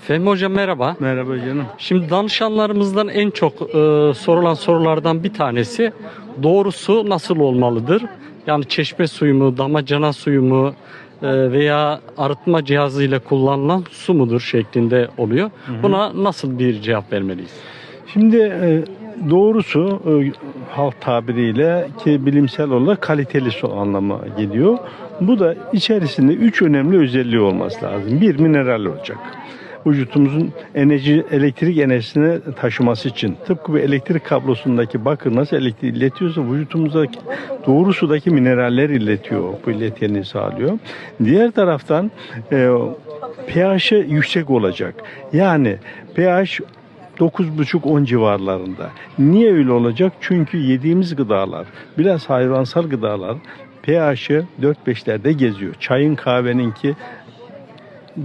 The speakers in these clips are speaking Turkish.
Fehmi Hocam merhaba. Merhaba canım. Şimdi danışanlarımızdan en çok e, sorulan sorulardan bir tanesi doğru su nasıl olmalıdır? Yani çeşme suyu mu, damacana suyu mu e, veya arıtma cihazıyla kullanılan su mudur şeklinde oluyor. Buna nasıl bir cevap vermeliyiz? Şimdi e, doğrusu e, halk tabiriyle ki bilimsel olarak kaliteli su anlamına geliyor. Bu da içerisinde üç önemli özelliği olması lazım. Bir mineral olacak. Vücutumuzun enerji, elektrik enerjisini taşıması için tıpkı bir elektrik kablosundaki bakır nasıl elektriği iletiyorsa vücutumuzdaki doğru sudaki mineraller iletiyor. Bu ileteni sağlıyor. Diğer taraftan e, pH'i yüksek olacak. Yani pH 9,5-10 civarlarında. Niye öyle olacak? Çünkü yediğimiz gıdalar, biraz hayvansal gıdalar pH'i 4-5'lerde geziyor. Çayın kahveninki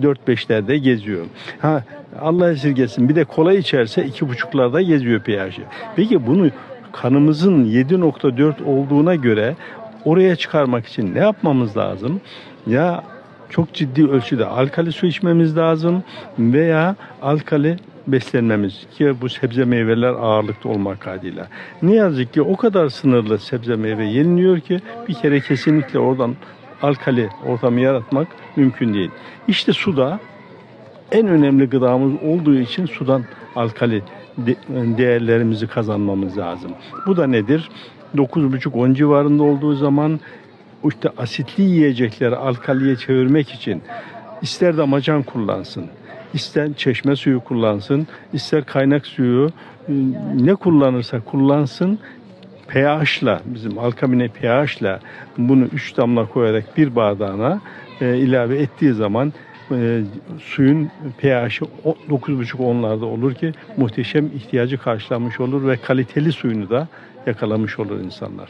4-5'lerde geziyor. Ha Allah esirgesin bir de kola içerse 2,5'larda geziyor pH'i. Peki bunu kanımızın 7.4 olduğuna göre oraya çıkarmak için ne yapmamız lazım? Ya çok ciddi ölçüde alkali su içmemiz lazım veya alkali beslenmemiz ki bu sebze meyveler ağırlıkta olmak kaydıyla. Ne yazık ki o kadar sınırlı sebze meyve yeniliyor ki bir kere kesinlikle oradan alkali ortamı yaratmak mümkün değil. İşte suda en önemli gıdamız olduğu için sudan alkali de- değerlerimizi kazanmamız lazım. Bu da nedir? 9,5-10 civarında olduğu zaman işte asitli yiyecekleri alkaliye çevirmek için ister damacan kullansın, ister çeşme suyu kullansın, ister kaynak suyu e, ne kullanırsa kullansın pH'la bizim alkamine pH'la bunu 3 damla koyarak bir bardağına e, ilave ettiği zaman e, suyun pH'i o- 9,5-10'larda olur ki muhteşem ihtiyacı karşılanmış olur ve kaliteli suyunu da yakalamış olur insanlar.